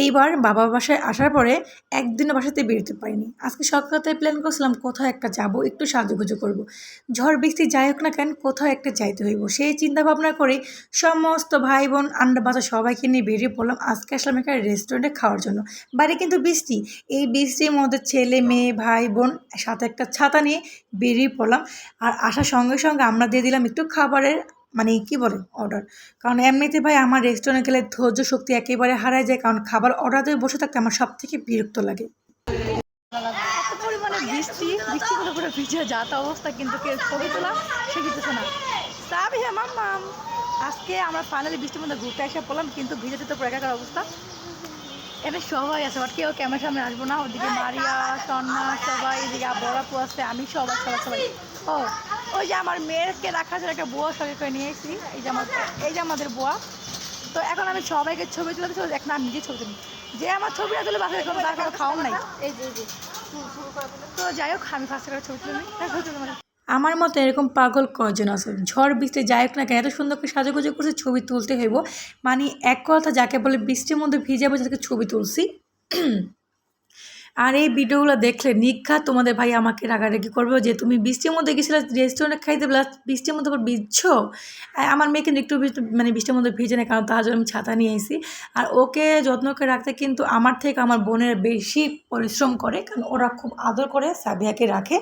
এইবার বাবা বাসায় আসার পরে একদিনও বাসাতে বেরোতে পারিনি। আজকে সকালে প্ল্যান করছিলাম কোথাও একটা যাব, একটু সাজুগুজু করব। ঝড় বৃষ্টি যাই হোক না কেন, কোথাও একটা যাইতে হইব। সেই চিন্তা ভাবনা করে সমস্ত ভাই বোন আন্ডা বাচ্চা সবাইকে নিয়ে বেরিয়ে পড়লাম। আজকে আসলাম এখানে রেস্টুরেন্টে খাওয়ার জন্য। বাইরে কিন্তু বৃষ্টি। এই বৃষ্টির মধ্যে ছেলে, মেয়ে ভাই বোন সাথে একটা ছাতা নিয়ে বেরিয়ে পড়লাম। আর আসার সঙ্গে সঙ্গে আমরা দিয়ে দিলাম একটু খাবারের মানে কি বলে? অর্ডার কারণ এমনিতে ভাই আমার রেস্টুরেন্টে গেলে ধৈর্য শক্তি একেবারে হারায় যায়, কারণ খাবার অর্ডার দিয়ে বসে থাকতে আমার সব থেকে বিরক্ত লাগে। বৃষ্টি যাতা অবস্থা কিন্তু কেউ সে না। আজকে আমরা ফাইনালি বৃষ্টির মধ্যে ঘুরতে এসে পড়লাম, কিন্তু ভিজে তো পুরো একাকার অবস্থা। এটা সবাই আছে, বাট কেউ ক্যামেরার সামনে আসব না। ওদিকে মারিয়া, সন্না, সবাই, এদিকে বড়াপু আছে, আমি সবাই সবাই সবাই। ও ওই যে আমার মেয়েকে রাখার জন্য একটা বুয়া সঙ্গে করে নিয়ে এসেছি এই যে আমার এই যে আমাদের বুয়া। তো এখন আমি সবাইকে ছবি তুলে দিচ্ছি এখন আমি নিজে ছবি তুলি। যে আমার ছবি না তুলে বাসায় কোনো তার কোনো খাওয়ান নাই। তো যাই হোক আমি ফার্স্ট করে ছবি তুলে। নিই আমার মতো এরকম পাগল কজন আছে? ঝড় বৃষ্টি যাই হোক না কেন এত সুন্দর করে সাজুগুজু করছে ছবি তুলতে হইব। মানে এক কথা যাকে বলে বৃষ্টির মধ্যে ভিজে তাকে ছবি তুলছি। আর এই ভিডিওগুলো দেখলে নিঘা তোমাদের ভাই আমাকে রাগারাগি করবে যে তুমি বৃষ্টির মধ্যে গেছিলে রেস্টুরেন্টে খাইতে প্লাস বৃষ্টির মধ্যে আবার ভিজছো? আমার মেয়ে কিন্তু একটু মানে বৃষ্টির মধ্যে ভিজে না, কারণ তার জন্য আমি ছাতা নিয়ে এসেছি আর ওকে যত্ন করে রাখতে কিন্তু আমার থেকে আমার বোনের বেশি পরিশ্রম করে, কারণ ওরা খুব আদর করে, সাবিয়াকে রাখে।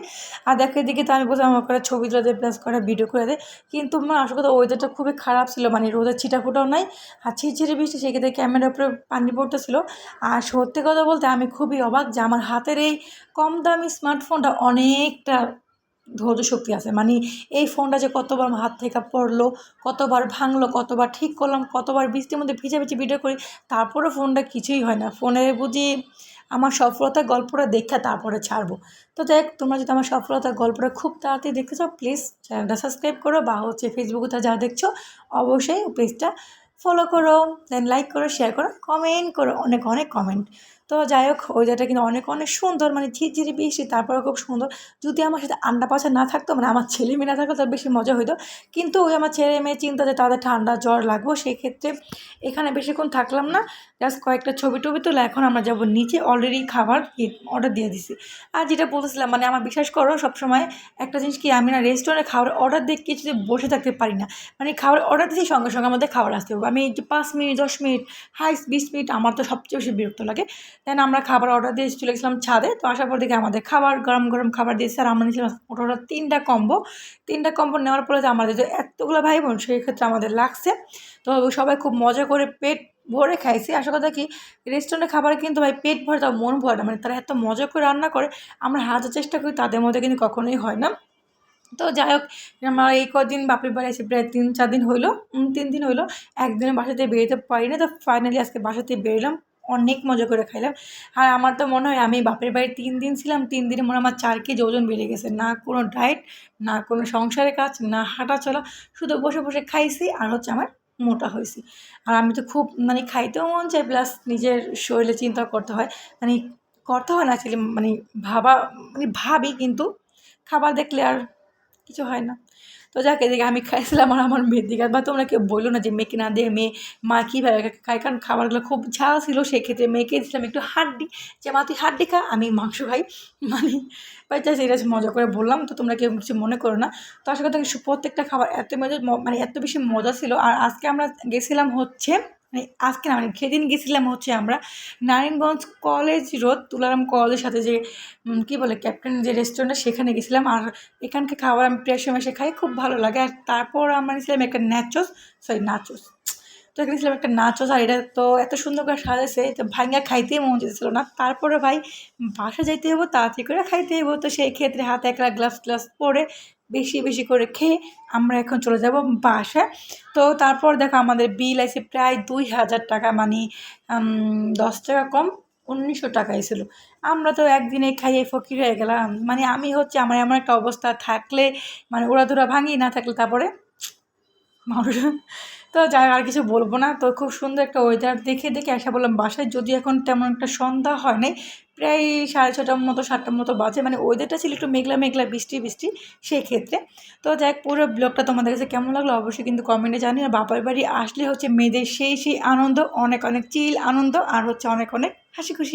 আর দেখো এদিকে তো আমি বলছিলাম, আমার করে ছবি তুলে দেয় প্লাস করে ভিডিও করে দেয়। কিন্তু আমার আসল কথা ওয়েদারটা খুবই খারাপ ছিল মানে রোদের ছিটা ফোটাও নাই। আর ছিটছিটে বৃষ্টি, সেক্ষেত্রে ক্যামেরার উপরে পানি পড়তেছিল। আর সত্যি কথা বলতে আমি খুবই অবাক যে আমার হাতের এই কম দামি স্মার্টফোনটা অনেকটা ধৈর্য শক্তি আছে। মানে এই ফোনটা যে কতবার হাত থেকে পড়ল, কতবার ভাঙলো, কতবার ঠিক করলাম, কতবার বৃষ্টির মধ্যে ভিজে ভিজে ভিডিও করি তারপরে ফোনটা কিছুই হয় না। ফোনে বুঝি আমার সফলতার গল্পটা দেখে তারপরে ছাড়বো। তো দেখ, তোমরা যদি আমার সফলতার গল্পটা খুব তাড়াতাড়ি দেখতে চাও প্লিজ চ্যানেলটা সাবস্ক্রাইব করো বা হচ্ছে ফেসবুকে যা দেখছ, অবশ্যই পেজটা ফলো করো দেন লাইক করো শেয়ার করো কমেন্ট করো, অনেক অনেক কমেন্ট তো যাই হোক ওয়েদারটা কিন্তু অনেক অনেক সুন্দর মানে ঝিরঝিরি বৃষ্টি তারপরে খুব সুন্দর। যদি আমার সাথে আন্ডা পাচা না থাকতো মানে আমার ছেলে মেয়ে না থাকতো তার বেশি মজা হইতো। কিন্তু ওই আমার ছেলে মেয়ে চিন্তা যে তাদের ঠান্ডা জ্বর লাগবো সেই ক্ষেত্রে এখানে বেশিক্ষণ থাকলাম না। জাস্ট কয়েকটা ছবি টবি তুলে এখন আমরা যাব নিচে। অলরেডি খাবার অর্ডার দিয়ে দিছি। আর যেটা বলতেছিলাম মানে আমার বিশ্বাস করো, সবসময় একটা জিনিস কি, আমি না রেস্টুরেন্টে খাবার অর্ডার দিয়ে কিছুতে বসে থাকতে পারি না। মানে খাবার অর্ডার দিয়েছি সঙ্গে সঙ্গে আমাদের খাবার আসতে হবে। আমি পাঁচ মিনিট, দশ মিনিট হাইস বিশ মিনিট আমার তো সবচেয়ে বেশি বিরক্ত লাগে। দেন আমরা খাবার অর্ডার দিয়ে চলে গেছিলাম ছাদে। তো আসার পর দেখে আমাদের খাবার, গরম গরম খাবার দিয়েছে আর আমরা নিয়েছিলাম ওটা তিনটা কম্বো তিনটা কম্বো নেওয়ার পরে যে আমাদের যে এতগুলো ভাই বোন সেই ক্ষেত্রে আমাদের লাগছে। তো সবাই খুব মজা করে পেট ভরে খাইছি। আসল কথা কি রেস্টুরেন্টের খাবার কিন্তু ভাই পেট ভরে, তাও মন ভরে না। মানে তারা এত মজা করে রান্না করে, আমরা হাজার চেষ্টা করি, তাদের মধ্যে কিন্তু কখনোই হয় না। তো যাই হোক, আমার এই কদিন বাপের বাড়ি এসে প্রায় তিন চার দিন হইল। তিন দিন হইল। একদিনে বাসাতে বেরোতে পারি না তো ফাইনালি আজকে বাসাতে বেরোলাম। অনেক মজা করে খাইলাম। আর আমার তো মনে হয় আমি বাপের বাড়ি তিন দিন ছিলাম, তিন দিনে মনে আমার চার কেজি ওজন বেড়ে গেছে। না কোনো ডায়েট না কোনো সংসারের কাজ, না হাঁটা চলা শুধু বসে বসে খাইছি আর হচ্ছে আমার মোটা হয়েছি। আর আমি তো খুব মানে খাইতেও মন চাই প্লাস নিজের শরীরে চিন্তা করতে হয়। মানে করতে হয় না অ্যাকচুয়ালি মানে ভাবা মানে ভাবি কিন্তু খাবার দেখলে আর কিছু হয় না। তো যাক এদিকে আমি খাইছিলাম আর আমার মেয়ের দিকে। বা তোমরা কেউ বলল না যে মেয়েকে না দিয়ে মেয়ে মা কীভাবে খায়? কারণ খাবারগুলো খুব ঝাল ছিল সেক্ষেত্রে মেয়েকে দিয়েছিলাম একটু হাড্ডি। যে মা তুই হাড্ডি খা আমি মাংস খাই। মানে বাই জাস্ট এটা মজা করে বললাম। তো তোমরা কেউ কিছু মনে করো না। তো আসলে কথা কি, প্রত্যেকটা খাবার এত মজা মানে এত বেশি মজা ছিল। আর আজকে আমরা গেছিলাম হচ্ছে আজকে না মানে সেদিন গেছিলাম হচ্ছে আমরা নারায়ণগঞ্জ কলেজ রোড, তুলারাম কলেজের সাথে যে কী বলে ক্যাপ্টেন যে রেস্টুরেন্টটা সেখানে গেছিলাম। আর এখানকার খাবার আমি প্রায় সময় খাই, খুব ভালো লাগে। আর তারপর আমরা নিয়েছিলাম একটা ন্যাচোস সরি নাচোস তো এখানে ছিলাম একটা নাচোস আর এটা তো এত সুন্দর করে সাজাইছে তো ভাঙ্গা খাইতেই মন যেতেছিল না। তারপরে ভাই বাসা যাইতে হব তাড়াতাড়ি করে খাইতে হব তো সেই ক্ষেত্রে হাতে একটা গ্লাস গ্লাস পরে বেশি বেশি করে খেয়ে আমরা এখন চলে যাব বাসায়। তো তারপর দেখো আমাদের বিল আছে প্রায় দুই হাজার টাকা মানে দশ টাকা কম, উনিশশো টাকাই ছিল। আমরা তো একদিনে খাইয়ে ফকির হয়ে গেলাম। মানে আমি হচ্ছে আমার এমন একটা অবস্থা, থাকলে মানে ওরা দুরা ভাঙি, না থাকলে তারপরে মানুষ তো যাই আর কিছু বলব না। তো খুব সুন্দর একটা ওয়েদার দেখে দেখে আসা বললাম বাসায় যদি এখন তেমন একটা সন্ধ্যা হয় নাই, প্রায় সাড়ে ছটার মতো, সাতটার মতো বাজে মানে ওয়েদারটা ছিল একটু মেঘলা মেঘলা, বৃষ্টি বৃষ্টি সেই ক্ষেত্রে তো যাই পুরো ব্লগটা তোমাদের কাছে কেমন লাগল অবশ্যই কিন্তু কমেন্টে জানি আর বাবার বাড়ি আসলে হচ্ছে মেয়েদের সেই সেই আনন্দ, অনেক অনেক চিল আনন্দ, আর হচ্ছে অনেক অনেক হাসি খুশি।